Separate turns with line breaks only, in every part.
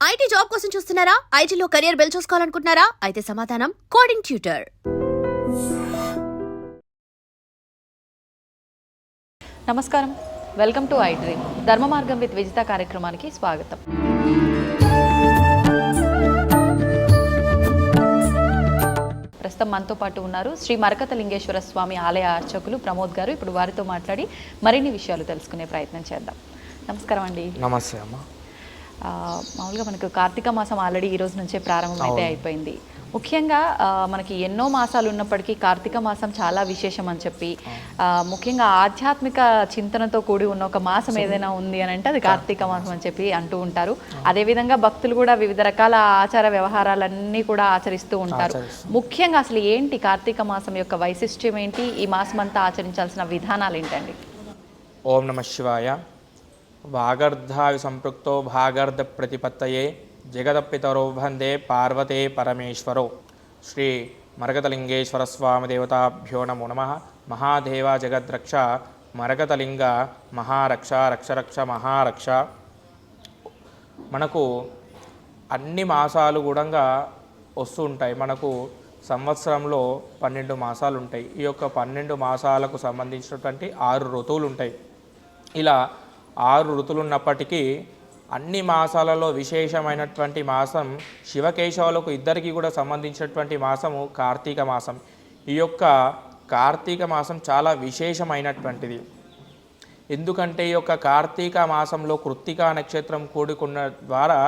IT job కోసం చూస్తున్నారా? ఐటీలో కెరియర్ బిల్డ్ చూసుకోవాలనుకుంటున్నారా? అయితే సమాధానం కోడింగ్ ట్యూటర్
నమస్కారం. Welcome to iDream Dharma Margam with Vijitha కార్యక్రమానికి స్వాగతం. ప్రస్తుతం మనతో పాటు ఉన్నారు శ్రీ మరకత లింగేశ్వర స్వామి ఆలయ అర్చకులు ప్రమోద్ గారు. ఇప్పుడు వారితో మాట్లాడి మరిన్ని విషయాలు తెలుసుకునే ప్రయత్నం చేద్దాం. నమస్కారం అండి.
నమస్తే అమ్మ.
మామూలుగా మనకు కార్తీక మాసం ఆల్రెడీ ఈ రోజు నుంచే ప్రారంభం అయితే అయిపోయింది. ముఖ్యంగా మనకి ఎన్నో మాసాలు ఉన్నప్పటికీ కార్తీక మాసం చాలా విశేషం అని చెప్పి ముఖ్యంగా ఆధ్యాత్మిక చింతనతో కూడి ఉన్న ఒక మాసం ఏదైనా ఉంది అని అంటే అది కార్తీక మాసం అని చెప్పి అంటూ ఉంటారు. అదేవిధంగా భక్తులు కూడా వివిధ రకాల ఆచార వ్యవహారాలన్నీ కూడా ఆచరిస్తూ ఉంటారు. ముఖ్యంగా అసలు ఏంటి కార్తీక మాసం యొక్క వైశిష్ట్యం ఏంటి? ఈ మాసం అంతా ఆచరించాల్సిన విధానాలు ఏంటండి?
ఓం నమ శివాయ. వాగర్ధావి సంపృక్తో భాగర్ధ ప్రతిపత్తయే జగదపితరో వందే పార్వతే పరమేశ్వరో. శ్రీ మరగతలింగేశ్వర స్వామి దేవతాభ్యో నమో నమ. మహాదేవ జగద్రక్ష. మరగతలింగ మహారక్ష. రక్షరక్ష మహారక్ష. మనకు అన్ని మాసాలు కూడా వస్తూ ఉంటాయి. మనకు సంవత్సరంలో పన్నెండు మాసాలు ఉంటాయి ఈ యొక్క పన్నెండు మాసాలకు సంబంధించినటువంటి ఆరు ఋతువులు ఉంటాయి ఇలా ఆరు ఋతులు ఉన్నప్పటికీ అన్ని మాసాలలో విశేషమైనటువంటి మాసం శివకేశవులకు ఇద్దరికీ కూడా సంబంధించినటువంటి మాసము కార్తీక మాసం. ఈ యొక్క కార్తీక మాసం చాలా విశేషమైనటువంటిది. ఎందుకంటే ఈ యొక్క కార్తీక మాసంలో కృత్తికా నక్షత్రం కూడుకున్న ద్వారా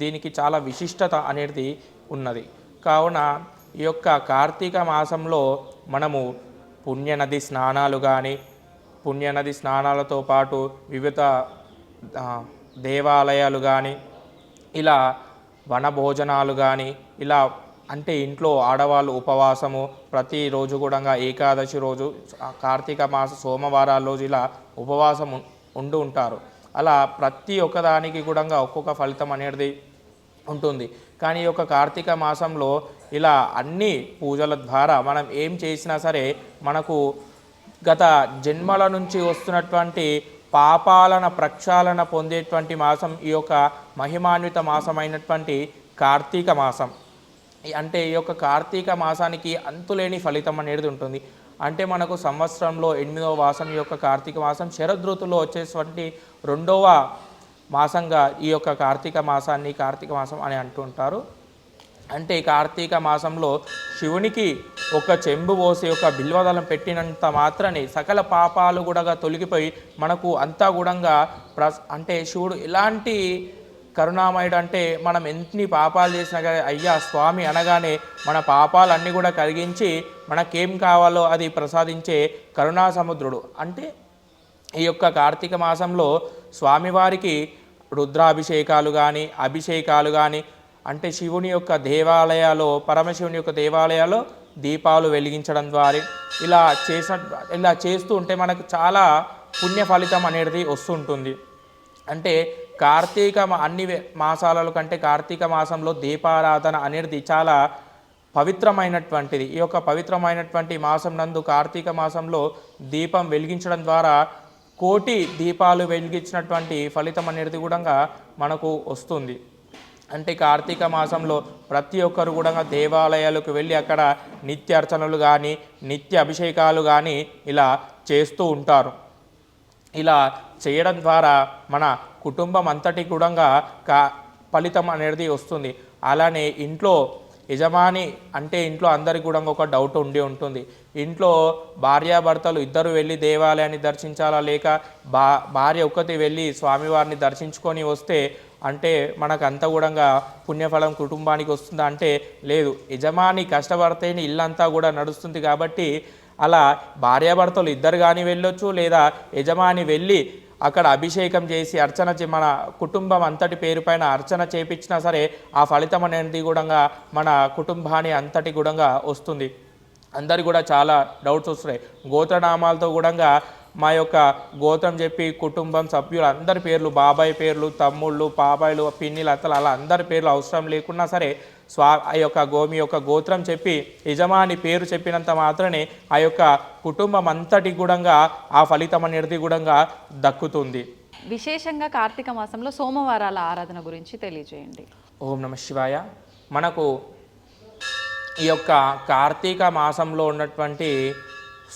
దీనికి చాలా విశిష్టత అనేది ఉన్నది. కావున ఈ యొక్క కార్తీక మాసంలో మనము పుణ్యనది స్నానాలు కానీ పుణ్యనది స్నానాలతో పాటు వివిధ దేవాలయాలు కానీ ఇలా వనభోజనాలు కానీ ఇలా అంటే ఇంట్లో ఆడవాళ్ళు ఉపవాసము ప్రతిరోజు కూడా ఏకాదశి రోజు కార్తీక మాస సోమవారాల రోజు ఇలా ఉపవాసం ఉం- ఉండి ఉంటారు. అలా ప్రతి ఒక్కదానికి కూడా ఒక్కొక్క ఫలితం అనేది ఉంటుంది. కానీ ఈ యొక్క కార్తీక మాసంలో ఇలా అన్ని పూజల ద్వారా మనం ఏం చేసినా సరే మనకు గత జన్మల నుంచి వస్తున్నటువంటి పాపాలన ప్రక్షాళన పొందేటువంటి మాసం ఈ యొక్క మహిమాన్విత మాసమైనటువంటి కార్తీక మాసం. అంటే ఈ యొక్క కార్తీక మాసానికి అంతులేని ఫలితం అనేది ఉంటుంది. అంటే మనకు సంవత్సరంలో ఎనిమిదవ మాసం ఈ యొక్క కార్తీక మాసం శరదృతులో వచ్చేటువంటి రెండవ మాసంగా ఈ యొక్క కార్తీక మాసాన్ని కార్తీక మాసం అని అంటుంటారు. అంటే ఈ కార్తీక మాసంలో శివునికి ఒక చెంబు పోసి ఒక బిల్వదళం పెట్టినంత మాత్రమే సకల పాపాలు కూడా తొలగిపోయి మనకు అంతా కూడా ప్రస్ అంటే శివుడు ఎలాంటి కరుణామయుడు అంటే మనం ఎన్ని పాపాలు చేసినా కానీ అయ్యా స్వామి అనగానే మన పాపాలన్నీ కూడా కరిగించి మనకేం కావాలో అది ప్రసాదించే కరుణా సముద్రుడు. అంటే ఈ యొక్క కార్తీక మాసంలో స్వామివారికి రుద్రాభిషేకాలు కానీ అభిషేకాలు కానీ అంటే శివుని యొక్క దేవాలయాలు పరమశివుని యొక్క దేవాలయాలు దీపాలు వెలిగించడం ద్వారా ఇలా చేసిన ఇలా చేస్తూ ఉంటే మనకు చాలా పుణ్య ఫలితం అనేది వస్తుంటుంది. అంటే కార్తీక అన్ని మాసాలలో కంటే కార్తీక మాసంలో దీపారాధన అనేది చాలా పవిత్రమైనటువంటిది. ఈ యొక్క పవిత్రమైనటువంటి మాసం నందు కార్తీక మాసంలో దీపం వెలిగించడం ద్వారా కోటి దీపాలు వెలిగించినటువంటి ఫలితం అనేది కూడా మనకు వస్తుంది. అంటే కార్తీక మాసంలో ప్రతి ఒక్కరు కూడా దేవాలయాలకు వెళ్ళి అక్కడ నిత్య అర్చనలు కానీ నిత్య అభిషేకాలు కానీ ఇలా చేస్తూ ఉంటారు. ఇలా చేయడం ద్వారా మన కుటుంబం అంతటి కూడా కా ఫలితం అనేది వస్తుంది. అలానే ఇంట్లో యజమాని అంటే ఇంట్లో అందరికి కూడా ఒక డౌట్ ఉండి ఉంటుంది. ఇంట్లో భార్యాభర్తలు ఇద్దరు వెళ్ళి దేవాలయాన్ని దర్శించాలా లేక బా భార్య ఒక్కటి వెళ్ళి స్వామివారిని దర్శించుకొని వస్తే అంటే మనకు అంత కూడా పుణ్యఫలం కుటుంబానికి వస్తుందా అంటే లేదు. యజమాని కష్టపడితేనే ఇల్లంతా కూడా నడుస్తుంది కాబట్టి అలా భార్యాభర్తలు ఇద్దరు కానీ వెళ్ళొచ్చు లేదా యజమాని వెళ్ళి అక్కడ అభిషేకం చేసి అర్చన చే- మన కుటుంబం అంతటి పేరు పైన అర్చన చేపించినా సరే ఆ ఫలితం అనేది కూడా మన కుటుంబాన్ని అంతటి కూడా వస్తుంది. అందరు కూడా చాలా డౌట్స్ వస్తున్నాయి. గోత్రనామాలతో కూడా మా యొక్క గోత్రం చెప్పి కుటుంబం సభ్యులు అందరి పేర్లు బాబాయ్ పేర్లు తమ్ముళ్ళు పాబాయిలు పిన్నిలు అత్తలు అలా అందరి పేర్లు అవసరం లేకున్నా సరే స్వా ఆ యొక్క గోమి యొక్క గోత్రం చెప్పి యజమాని పేరు చెప్పినంత మాత్రమే ఆ యొక్క కుటుంబం అంతటి కూడా ఆ ఫలితం అనేది కూడా దక్కుతుంది.
విశేషంగా కార్తీక మాసంలో సోమవారాల ఆరాధన గురించి తెలియజేయండి.
ఓం నమ శివాయ. మనకు ఈ యొక్క కార్తీక మాసంలో ఉన్నటువంటి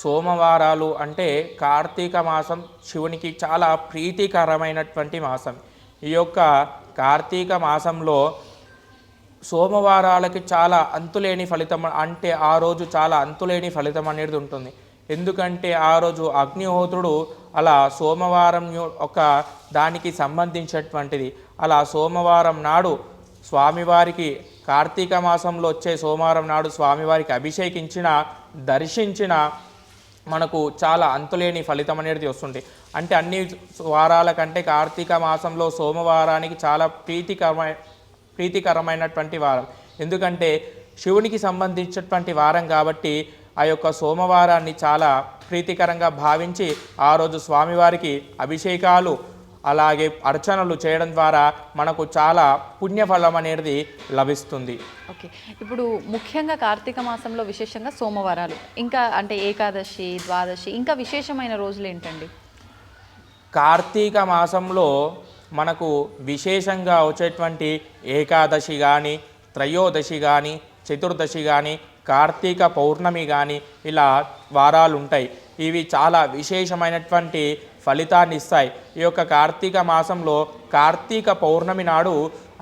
సోమవారాలు అంటే కార్తీక మాసం శివునికి చాలా ప్రీతికరమైనటువంటి మాసం. ఈ యొక్క కార్తీక మాసంలో సోమవారాలకి చాలా అంతులేని ఫలితం అంటే ఆ రోజు చాలా అంతులేని ఫలితం అనేది ఉంటుంది. ఎందుకంటే ఆ రోజు అగ్నిహోత్రుడు అలా సోమవారం ఒక దానికి సంబంధించినటువంటిది. అలా సోమవారం నాడు స్వామివారికి కార్తీక మాసంలో వచ్చే సోమవారం నాడు స్వామివారికి అభిషేకించిన దర్శించిన మనకు చాలా అంతులేని ఫలితం అనేది వస్తుంది. అంటే అన్ని వారాల కంటే కార్తీక మాసంలో సోమవారానికి చాలా ప్రీతికరమైన ప్రీతికరమైనటువంటి వారం. ఎందుకంటే శివునికి సంబంధించినటువంటి వారం కాబట్టి ఆ యొక్క సోమవారాన్ని చాలా ప్రీతికరంగా భావించి ఆ రోజు స్వామివారికి అభిషేకాలు అలాగే అర్చనలు చేయడం ద్వారా మనకు చాలా పుణ్యఫలం అనేది లభిస్తుంది.
ఓకే. ఇప్పుడు ముఖ్యంగా కార్తీక మాసంలో విశేషంగా సోమవారాలు ఇంకా అంటే ఏకాదశి ద్వాదశి ఇంకా విశేషమైన రోజులు ఏంటండి?
కార్తీక మాసంలో మనకు విశేషంగా వచ్చేటువంటి ఏకాదశి కానీ త్రయోదశి కానీ చతుర్దశి కానీ కార్తీక పౌర్ణమి కానీ ఇలా వారాలు ఉంటాయి. ఇవి చాలా విశేషమైనటువంటి ఫలితాన్ని ఇస్తాయి. ఈ యొక్క కార్తీక మాసంలో కార్తీక పౌర్ణమి నాడు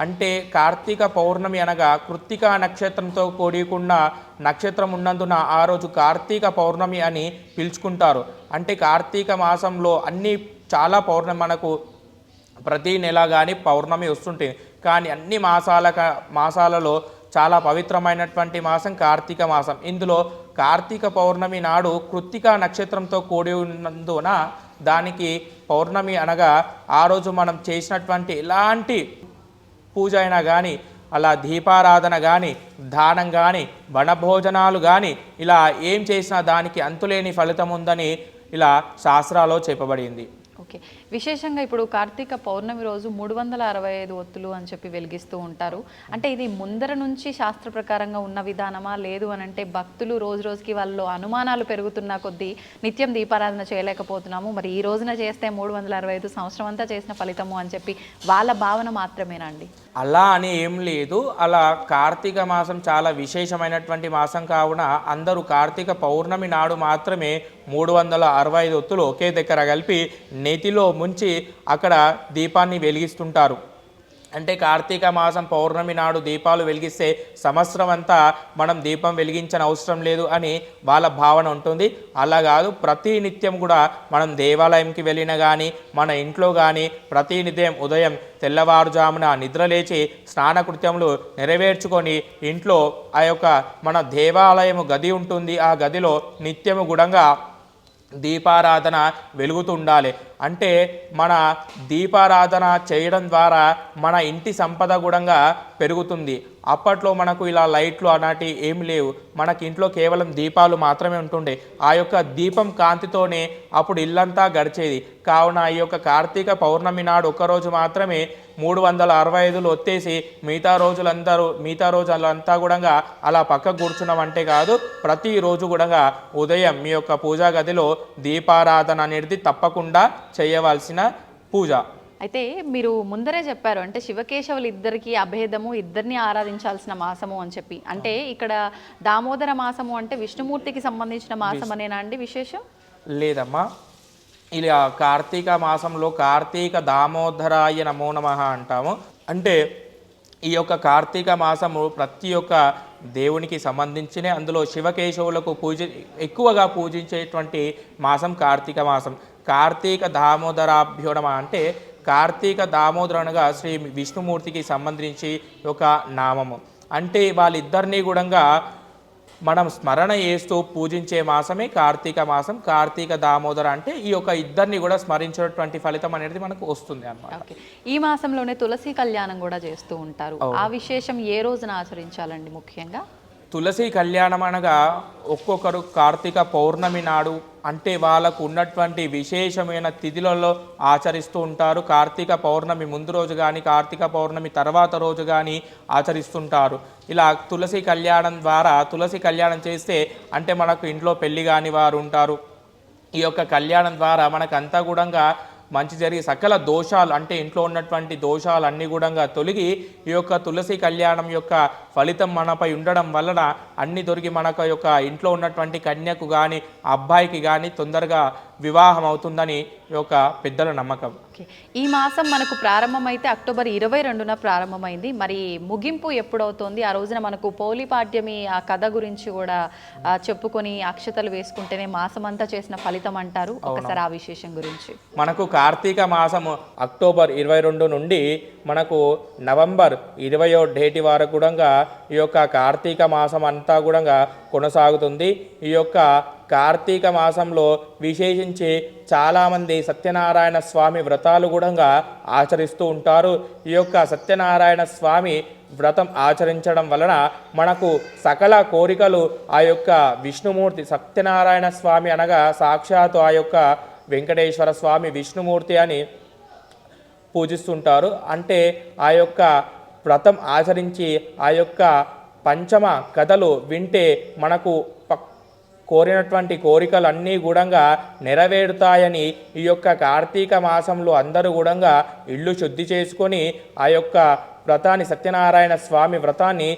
అంటే కార్తీక పౌర్ణమి అనగా కృత్తికా నక్షత్రంతో కూడికున్న నక్షత్రం ఉన్నందున ఆ రోజు కార్తీక పౌర్ణమి అని పిలుచుకుంటారు. అంటే కార్తీక మాసంలో అన్ని చాలా పౌర్ణమి మనకు ప్రతి నెల కానీ పౌర్ణమి వస్తుంటుంది కానీ అన్ని మాసాల మాసాలలో చాలా పవిత్రమైనటువంటి మాసం కార్తీక మాసం. ఇందులో కార్తీక పౌర్ణమి నాడు కృత్తికా నక్షత్రంతో కూడి ఉన్నందున దానికి పౌర్ణమి అనగా ఆ రోజు మనం చేసినటువంటి ఎలాంటి పూజ అయినా కానీ అలా దీపారాధన కానీ దానం కానీ వనభోజనాలు కానీ ఇలా ఏం చేసినా దానికి అంతులేని ఫలితం ఉందని ఇలా శాస్త్రాలో చెప్పబడింది.
ఓకే. విశేషంగా ఇప్పుడు కార్తీక పౌర్ణమి రోజు మూడు వందల అరవై ఐదు ఒత్తులు అని చెప్పి వెలిగిస్తూ ఉంటారు. అంటే ఇది ముందర నుంచి శాస్త్ర ప్రకారంగా ఉన్న విధానమా? లేదు అని అంటే భక్తులు రోజు రోజుకి వాళ్ళు అనుమానాలు పెరుగుతున్న కొద్దీ నిత్యం దీపారాధన చేయలేకపోతున్నాము. మరి ఈ రోజున చేస్తే మూడు వందల అరవై ఐదు సంవత్సరం అంతా చేసిన ఫలితము అని చెప్పి వాళ్ళ భావన మాత్రమేనా అండి?
అలా అని ఏం లేదు. అలా కార్తీక మాసం చాలా విశేషమైనటువంటి మాసం కావున అందరూ కార్తీక పౌర్ణమి నాడు మాత్రమే మూడు వందల అరవై ఐదు ఒత్తులు ఒకే దగ్గర కలిపి నెతిలో ముంచి అక్కడ దీపాన్ని వెలిగిస్తుంటారు. అంటే కార్తీక మాసం పౌర్ణమి నాడు దీపాలు వెలిగిస్తే సంవత్సరం అంతా మనం దీపం వెలిగించని అవసరం లేదు అని వాళ్ళ భావన ఉంటుంది. అలా కాదు ప్రతి నిత్యం కూడా మనం దేవాలయంకి వెళ్ళిన కానీ మన ఇంట్లో కానీ ప్రతి నిత్యం ఉదయం తెల్లవారుజామున నిద్రలేచి స్నానకృత్యములు నెరవేర్చుకొని ఇంట్లో ఆ యొక్క మన దేవాలయము గది ఉంటుంది. ఆ గదిలో నిత్యము గుడంగా దీపారాధన వెలుగుతుండాలి. అంటే మన దీపారాధన చేయడం ద్వారా మన ఇంటి సంపద కూడా పెరుగుతుంది. అప్పట్లో మనకు ఇలా లైట్లు అలాంటి ఏమి లేవు. మనకి ఇంట్లో కేవలం దీపాలు మాత్రమే ఉంటుండే. ఆ యొక్క దీపం కాంతితోనే అప్పుడు ఇల్లంతా గడిచేది. కావున ఈ యొక్క కార్తీక పౌర్ణమి నాడు ఒక్కరోజు మాత్రమే మూడు వందల అరవై ఐదులు వచ్చేసి మిగతా రోజులందరూ మిగతా రోజులంతా కూడా అలా పక్క కూర్చున్నామంటే కాదు ప్రతిరోజు కూడా ఉదయం మీ యొక్క పూజా గదిలో దీపారాధన అనేది తప్పకుండా చేయవలసిన పూజ.
అయితే మీరు ముందరే చెప్పారు అంటే శివకేశవులు ఇద్దరికి అభేదము ఇద్దరిని ఆరాధించాల్సిన మాసము అని చెప్పి. అంటే ఇక్కడ దామోదర మాసము అంటే విష్ణుమూర్తికి సంబంధించిన మాసం అనేనా అండి విశేషం?
లేదమ్మా. ఇలా కార్తీక మాసంలో కార్తీక దామోదరాయ నమో నమః అంటాము. అంటే ఈ యొక్క కార్తీక మాసము ప్రతి ఒక్క దేవునికి సంబంధించిన అందులో శివకేశవులకు పూజ ఎక్కువగా పూజించేటువంటి మాసం కార్తీక మాసం. కార్తీక దామోదరాభ్యో నమః అంటే కార్తీక దామోదర అనగా శ్రీ విష్ణుమూర్తికి సంబంధించి ఒక నామము. అంటే వాళ్ళిద్దరినీ కూడా మనం స్మరణ చేస్తూ పూజించే మాసమే కార్తీక మాసం. కార్తీక దామోదర అంటే ఈ యొక్క ఇద్దరిని కూడా స్మరించినటువంటి ఫలితం అనేది మనకు వస్తుంది అన్నమాట.
ఓకే. ఈ మాసంలోనే తులసి కళ్యాణం కూడా చేస్తూ ఉంటారు. ఆ విశేషం ఏ రోజున ఆచరించాలండి ముఖ్యంగా?
తులసి కళ్యాణం అనగా ఒక్కొక్కరు కార్తీక పౌర్ణమి నాడు అంటే వాళ్ళకు ఉన్నటువంటి విశేషమైన తిథులలో ఆచరిస్తూ ఉంటారు. కార్తీక పౌర్ణమి ముందు రోజు కానీ కార్తీక పౌర్ణమి తర్వాత రోజు కానీ ఆచరిస్తుంటారు. ఇలా తులసి కళ్యాణం ద్వారా తులసి కళ్యాణం చేస్తే అంటే మనకు ఇంట్లో పెళ్ళి కాని వారు ఉంటారు. ఈ యొక్క కళ్యాణం ద్వారా మనకంతా కూడా మంచి జరిగి సకల దోషాలు అంటే ఇంట్లో ఉన్నటువంటి దోషాలు అన్నీ కూడా తొలగి ఈ యొక్క తులసి కళ్యాణం యొక్క ఫలితం మనపై ఉండడం వలన అన్ని దొరికి మనకు యొక్క ఇంట్లో ఉన్నటువంటి కన్యకు కానీ అబ్బాయికి కానీ తొందరగా వివాహం అవుతుందని యొక్క పెద్దల నమ్మకం.
ఈ మాసం మనకు ప్రారంభమైతే అక్టోబర్ ఇరవై రెండున ప్రారంభమైంది. మరి ముగింపు ఎప్పుడవుతోంది? ఆ రోజున మనకు పోలిపాడ్యమి ఆ కథ గురించి కూడా చెప్పుకొని అక్షతలు వేసుకుంటేనే మాసం అంతా చేసిన ఫలితం అంటారు. ఒకసారి ఆ విశేషం గురించి.
మనకు కార్తీక మాసము అక్టోబర్ ఇరవై రెండు నుండి మనకు నవంబర్ ఇరవయో డేటి వరకు కూడా ఈ యొక్క కార్తీక మాసం అంతా కూడా కొనసాగుతుంది. ఈ యొక్క కార్తీక మాసంలో విశేషించి చాలామంది సత్యనారాయణ స్వామి వ్రతాలు కూడా ఆచరిస్తూ ఉంటారు. ఈ యొక్క సత్యనారాయణ స్వామి వ్రతం ఆచరించడం వలన మనకు సకల కోరికలు ఆ యొక్క విష్ణుమూర్తి సత్యనారాయణ స్వామి అనగా సాక్షాత్ ఆ యొక్క వెంకటేశ్వర స్వామి విష్ణుమూర్తి అని పూజిస్తుంటారు. అంటే ఆ యొక్క వ్రతం ఆచరించి ఆ యొక్క పంచమ కథలు వింటే మనకు కోరినటువంటి కోరికలు అన్నీ కూడా నెరవేరుతాయని ఈ యొక్క కార్తీక మాసంలో అందరూ కూడా ఇల్లు శుద్ధి చేసుకొని ఆ యొక్క వ్రతాన్ని సత్యనారాయణ స్వామి వ్రతాన్ని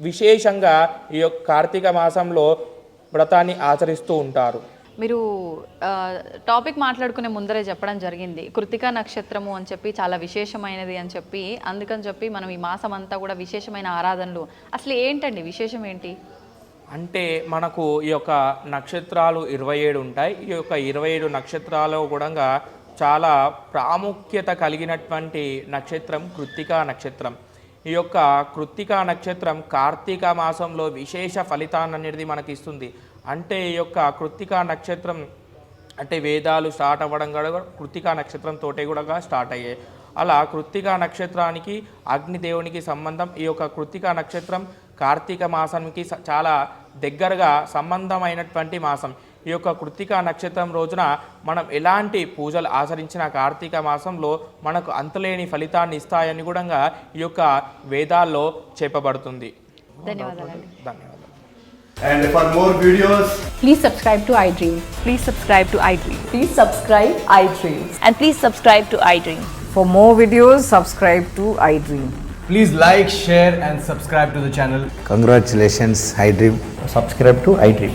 విశేషంగా ఈ యొక్క కార్తీక మాసంలో వ్రతాన్ని ఆచరిస్తూ ఉంటారు.
మీరు టాపిక్ మాట్లాడుకునే ముందరే చెప్పడం జరిగింది. కృతికా నక్షత్రము అని చెప్పి చాలా విశేషమైనది అని చెప్పి అందుకని చెప్పి మనం ఈ మాసం అంతా కూడా విశేషమైన ఆరాధనలు. అసలు ఏంటండి విశేషం ఏంటి
అంటే మనకు ఈ యొక్క నక్షత్రాలు ఇరవై ఏడు ఉంటాయి. ఈ యొక్క ఇరవై ఏడు నక్షత్రాలు కూడా చాలా ప్రాముఖ్యత కలిగినటువంటి నక్షత్రం కృత్తికా నక్షత్రం. ఈ యొక్క కృత్తికా నక్షత్రం కార్తీక మాసంలో విశేష ఫలితాన్ని అనేది మనకి ఇస్తుంది అంటే ఈ యొక్క కృత్తికా నక్షత్రం అంటే వేదాలు స్టార్ట్ అవ్వడం కూడా కృత్తికా నక్షత్రం తోటే కూడా స్టార్ట్ అయ్యాయి. అలా కృత్తికా నక్షత్రానికి అగ్నిదేవునికి సంబంధం ఈ యొక్క కృత్తికా నక్షత్రం కార్తీక మాసానికి చాలా దగ్గరగా సంబంధమైనటువంటి మాసం. ఈ యొక్క కృత్తికా నక్షత్రం రోజున మనం ఎలాంటి పూజలు ఆచరించిన కార్తీక మాసంలో మనకు అంతులేని ఫలితాన్ని ఇస్తాయని కూడా ఈ యొక్క వేదాల్లో చెప్పబడుతుంది ధన్యవాదాలు
And for more videos,
Please subscribe to iDream.
Please subscribe to iDream.
Please subscribe iDream.
And please subscribe to iDream.
For more videos, subscribe to iDream.
please like, share, and subscribe to the channel.
Congratulations, iDream.
subscribe to iDream.